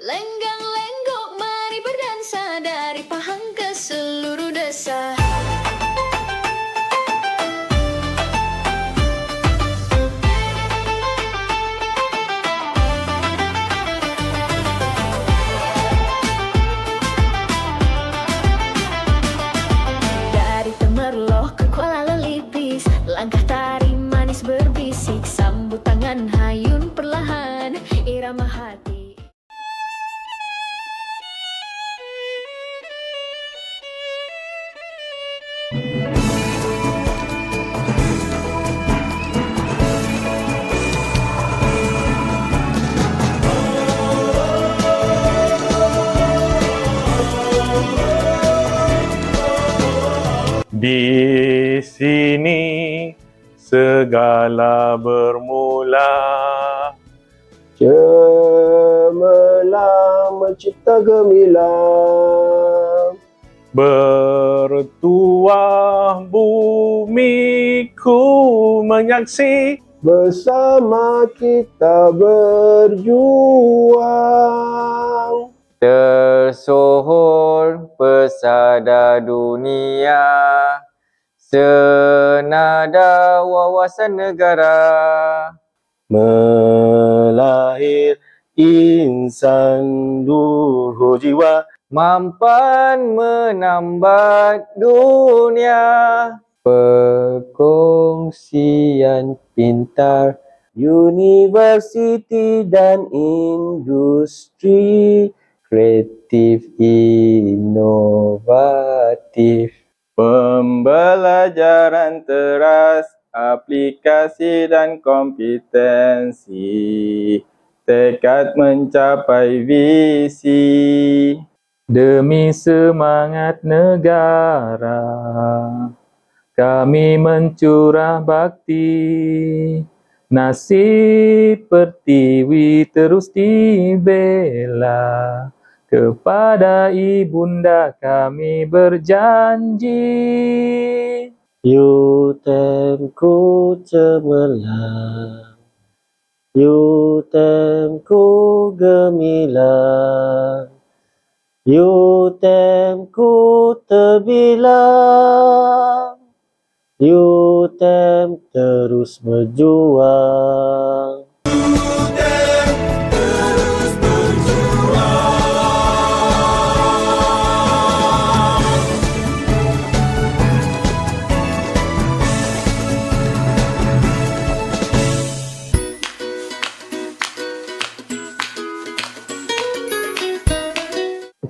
Lenggang lenggok mari berdansa dari Pahang ke seluruh desa. Dari Temerloh ke Kuala Lelipis Langkah tari manis berbisik Di sini segala bermula. Cemerlang mencipta gemilang. Bertuah bumiku menyaksi. Bersama kita berjuang. Tersohor pesada dunia Senada wawasan negara. Melahir insan luhur jiwa. Mampan menambat dunia. Perkongsian pintar Universiti dan industri Kreatif inovatif. Pembelajaran teras aplikasi dan kompetensi. Tekad mencapai visi. Demi semangat negara kami mencurah bakti. Nasib pertiwi terus dibela kepada ibunda kami berjanji. Yutemku cemerlang. Yutemku gemilang. Yutemku terbilang. Yutem terus berjuang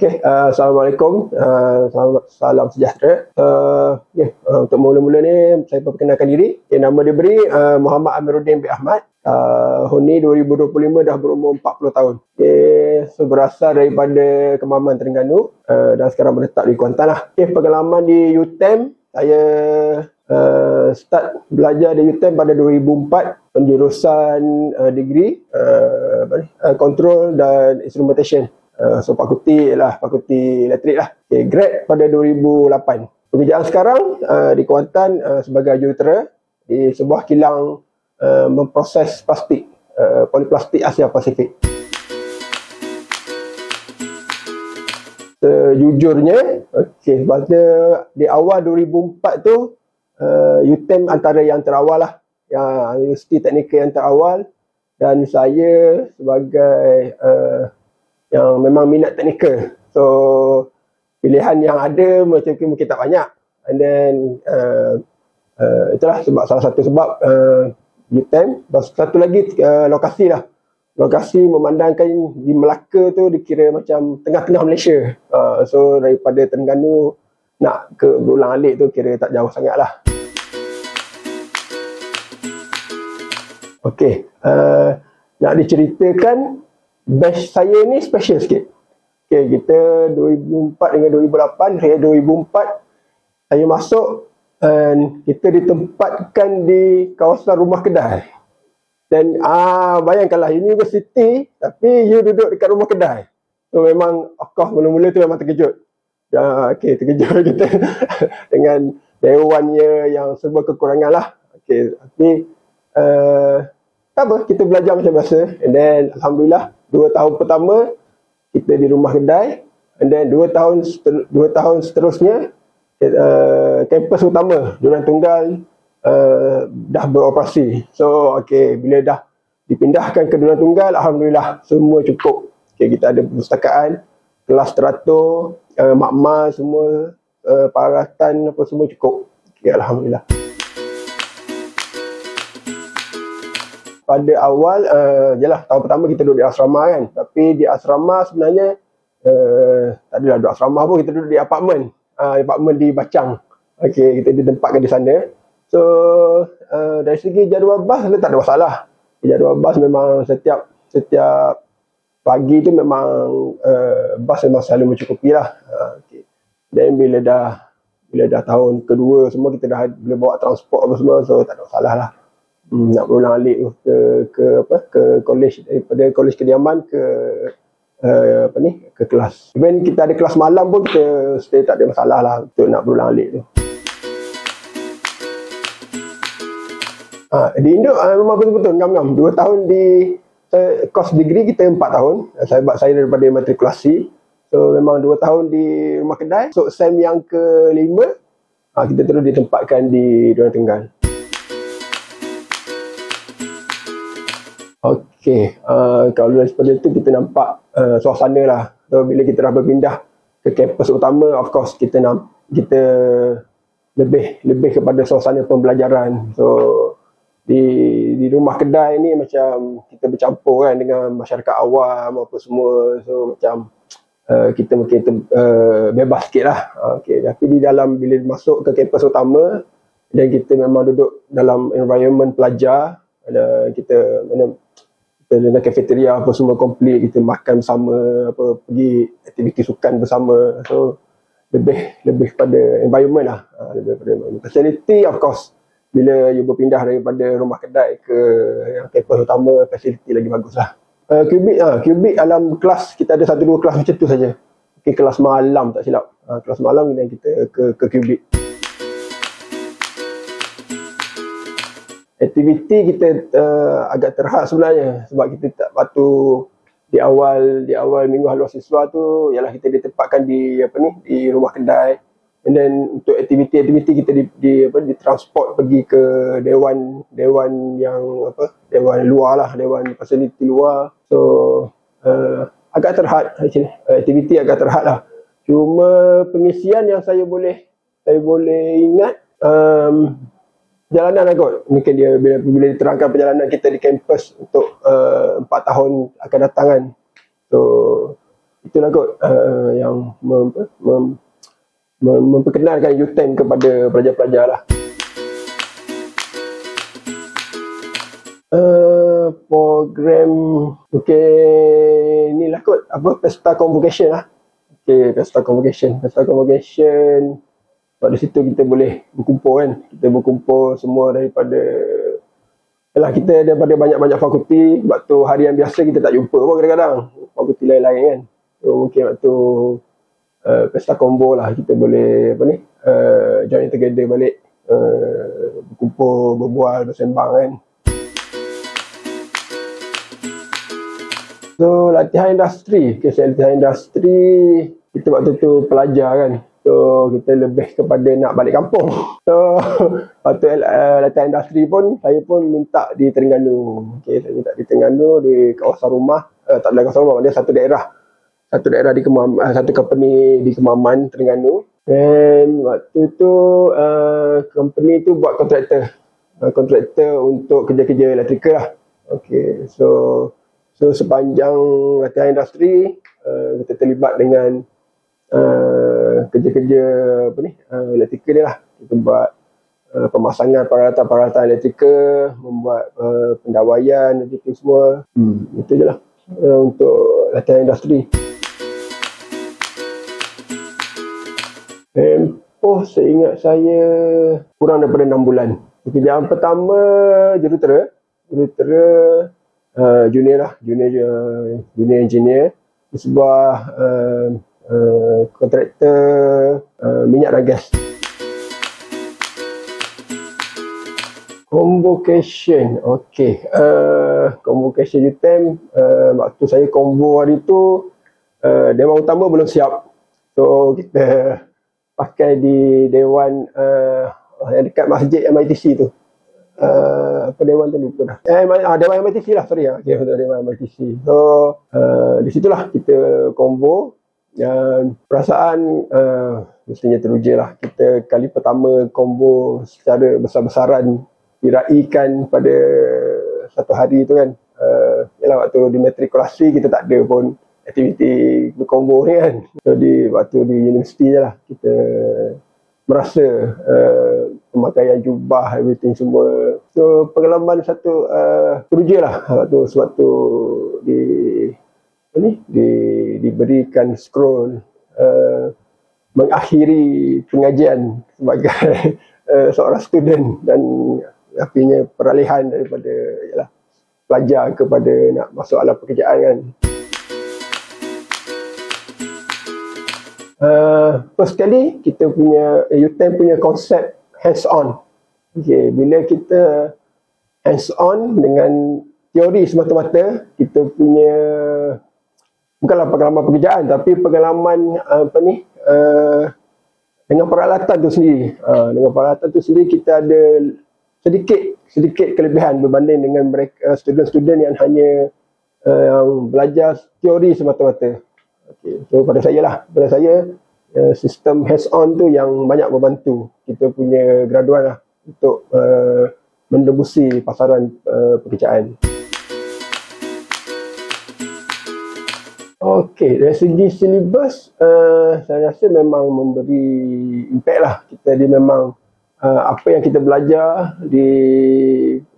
Okey, uh, Assalamualaikum. Uh, salam, salam sejahtera. Uh, okay, uh, untuk mula-mula ni, saya perkenalkan diri. Okay, nama dia beri uh, Muhammad Amiruddin bin Ahmad. Uh, Huni 2025 dah berumur 40 tahun. Okay, so berasal daripada Kemaman Terengganu uh, dan sekarang menetap di Kuantan lah. Okay, pengalaman di UTEM, saya uh, start belajar di UTEM pada 2004 penjurusan uh, degree uh, uh, control dan instrumentation. Uh, so fakulti lah, fakulti elektrik lah. Okay, grad pada 2008. Pekerjaan sekarang uh, di Kuantan uh, sebagai jurutera di sebuah kilang uh, memproses plastik, uh, poliplastik Asia Pasifik. Sejujurnya, okay, pada di awal 2004 tu, uh, UTEM antara yang terawal lah. Yang Universiti Teknikal yang terawal dan saya sebagai uh, yang memang minat teknikal. So pilihan yang ada macam mungkin tak banyak. And then uh, uh, itulah sebab salah satu sebab uh. Dan satu lagi uh, lokasi lah. Lokasi memandangkan di Melaka tu dikira macam tengah-tengah Malaysia. Uh, so daripada Terengganu nak ke Berulang Alik tu kira tak jauh sangat lah. Okey, uh, nak diceritakan batch saya ni special sikit. Okay, kita 2004 dengan 2008, saya 2004, saya masuk dan kita ditempatkan di kawasan rumah kedai. Dan ah bayangkanlah universiti tapi you duduk dekat rumah kedai. So memang of course mula-mula tu memang terkejut. Ya, okay, terkejut kita dengan dewannya yang serba kekurangan lah. Okay, tapi uh, apa, kita belajar macam biasa. And then Alhamdulillah, dua tahun pertama kita di rumah kedai and then dua tahun dua tahun seterusnya uh, kampus utama Duran Tunggal uh, dah beroperasi. So okey bila dah dipindahkan ke Duran Tunggal alhamdulillah semua cukup. Okey kita ada perpustakaan, kelas teratur, uh, makmal semua uh, peralatan apa semua cukup. Okey alhamdulillah. Pada awal uh, jelah tahun pertama kita duduk di asrama kan. Tapi di asrama sebenarnya uh, tak adalah duduk asrama pun kita duduk di apartmen uh, apartmen di Bacang. Okey kita ditempatkan di sana. So uh, dari segi jadual bas tak ada masalah. Jadual bas memang setiap setiap pagi tu memang uh, bas memang selalu mencukupi lah uh, okay. dan bila dah bila dah tahun kedua semua kita dah boleh bawa transport apa semua so tak ada masalah lah hmm, nak berulang alik ke ke apa ke college daripada college kediaman ke uh, apa ni ke kelas. Even kita ada kelas malam pun kita stay tak ada masalah lah untuk nak berulang alik tu. Ha, di Indo uh, memang betul-betul ngam-ngam. Dua tahun di uh, course degree kita empat tahun. Sebab saya daripada matrikulasi. So memang dua tahun di rumah kedai. So SEM yang kelima, uh, kita terus ditempatkan di Duran Tenggal. Okey, uh, kalau daripada itu kita nampak uh, suasana lah. So, bila kita dah berpindah ke kampus utama, of course kita nak kita lebih lebih kepada suasana pembelajaran. So di di rumah kedai ni macam kita bercampur kan dengan masyarakat awam apa semua. So macam uh, kita mungkin uh, bebas sikit lah. Okay. Tapi di dalam bila masuk ke kampus utama dan kita memang duduk dalam environment pelajar, ada kita mana kita dengan cafeteria apa semua komplit kita makan bersama apa pergi aktiviti sukan bersama. So lebih lebih pada environment lah. Ha, lebih pada environment. facility of course. Bila you berpindah daripada rumah kedai ke yang campus utama facility lagi bagus lah. Uh, kubik ah ha, kubik dalam kelas kita ada satu dua kelas macam tu saja. Okay, kelas malam tak silap. Ha, kelas malam yang kita ke ke kubik aktiviti kita uh, agak terhad sebenarnya sebab kita tak waktu di awal di awal minggu haluan siswa tu ialah kita ditempatkan di apa ni di rumah kedai. And then untuk aktiviti-aktiviti kita di, di apa di transport pergi ke dewan dewan yang apa dewan luar lah dewan fasiliti luar. So uh, agak terhad actually. Aktiviti agak terhad lah. Cuma pengisian yang saya boleh saya boleh ingat um, perjalanan lah kot. Mungkin dia bila, bila diterangkan perjalanan kita di kampus untuk uh, empat uh, tahun akan datang kan. So, itulah kot uh, yang mem, mem, mem, memperkenalkan U10 kepada pelajar-pelajar lah. Uh, program okay ni lah kot apa pesta convocation lah okay pesta convocation pesta convocation sebab di situ kita boleh berkumpul kan. Kita berkumpul semua daripada Yalah kita daripada banyak-banyak fakulti. Waktu harian biasa kita tak jumpa pun kadang-kadang. Fakulti lain-lain kan. So mungkin waktu uh, Pesta combo lah kita boleh Apa ni uh, Join together balik. Uh, Berkumpul, berbual, bersembang kan. So latihan industri. Okay, Latihan industri Kita waktu tu pelajar kan So kita lebih kepada nak balik kampung. So waktu uh, latihan industri pun saya pun minta di Terengganu. Okay, saya minta di Terengganu di kawasan rumah. Uh, tak ada kawasan rumah, dia satu daerah. Satu daerah di Kemam, uh, satu company di Kemaman, Terengganu. Dan waktu tu uh, company tu buat kontraktor. Kontraktor untuk kerja-kerja elektrikal lah. Okay, so so sepanjang latihan industri uh, kita terlibat dengan Uh, kerja-kerja apa ni? Uh, elektrikal ni lah. Kita buat uh, pemasangan peralatan-peralatan elektrikal membuat uh, pendawaian elektrikal semua. Hmm, itu je lah. Uh, untuk latihan industri. Tempoh seingat saya kurang daripada 6 bulan. Pekerjaan pertama jurutera. Jurutera uh, junior lah. Junior, junior engineer. Di sebuah uh, uh, kontraktor uh, minyak dan gas. Convocation, okay. Uh, convocation UTM, uh, waktu saya combo hari tu, uh, Dewan Utama belum siap. So kita pakai di Dewan uh, yang dekat masjid MITC tu. Uh, apa Dewan tu lupa dah. Eh, M- ah, Dewan MITC lah, sorry. Okay, betul Dewan MITC. So uh, di situlah kita combo dan perasaan uh, mestinya teruja lah. Kita kali pertama combo secara besar-besaran diraikan pada satu hari tu kan. Uh, yalah waktu di matrikulasi kita tak ada pun aktiviti berkombo ni kan. So di waktu di universiti je lah kita merasa uh, pemakaian jubah everything semua. So pengalaman satu uh, teruja lah waktu sewaktu di ni di diberikan scroll uh, mengakhiri pengajian sebagai uh, seorang student dan akhirnya peralihan daripada yalah pelajar kepada nak masuk alam pekerjaan kan. Uh, first kali kita punya UTM punya konsep hands on. Okay, bila kita hands on dengan teori semata-mata, kita punya bukanlah pengalaman pekerjaan tapi pengalaman apa ni uh, dengan peralatan tu sendiri. Uh, dengan peralatan tu sendiri kita ada sedikit sedikit kelebihan berbanding dengan mereka student-student yang hanya uh, yang belajar teori semata-mata. Okay. So pada saya lah, pada saya uh, sistem hands-on tu yang banyak membantu kita punya graduan lah untuk uh, mendebusi pasaran uh, pekerjaan. Okey, dari segi silibus, uh, saya rasa memang memberi impact lah. Kita dia memang uh, apa yang kita belajar di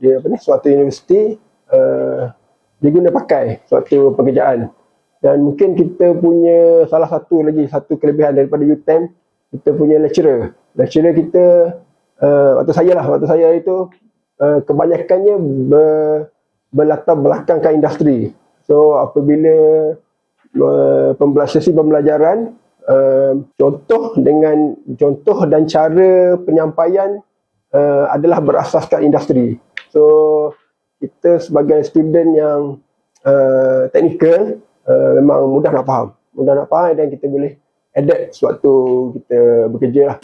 di apa ni suatu universiti uh, diguna pakai suatu pekerjaan. Dan mungkin kita punya salah satu lagi satu kelebihan daripada UTM, kita punya lecturer. Lecturer kita uh, waktu saya lah, waktu saya itu uh, kebanyakannya ber, berlatar belakangkan industri. So apabila sesi pembelajaran uh, contoh dengan contoh dan cara penyampaian uh, adalah berasaskan industri. So kita sebagai student yang uh, teknikal uh, memang mudah nak faham. Mudah nak faham dan kita boleh adapt sewaktu kita bekerja lah.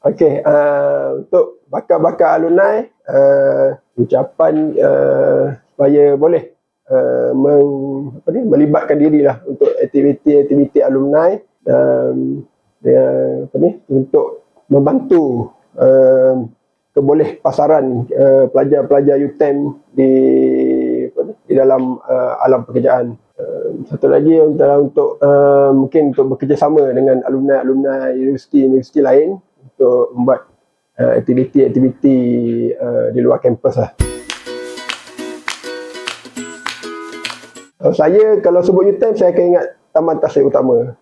Okey, uh, untuk bakal-bakal alumni, uh, ucapan uh, supaya boleh uh, meng, apa ni, melibatkan diri lah untuk aktiviti-aktiviti alumni um, dia, apa ni, untuk membantu uh, keboleh pasaran uh, pelajar-pelajar UTM di apa ni, di dalam uh, alam pekerjaan. Uh, satu lagi adalah untuk uh, mungkin untuk bekerjasama dengan alumni-alumni universiti-universiti lain untuk membuat uh, aktiviti-aktiviti uh, di luar kampus lah. Saya kalau sebut UTM saya akan ingat Taman Tasik Utama.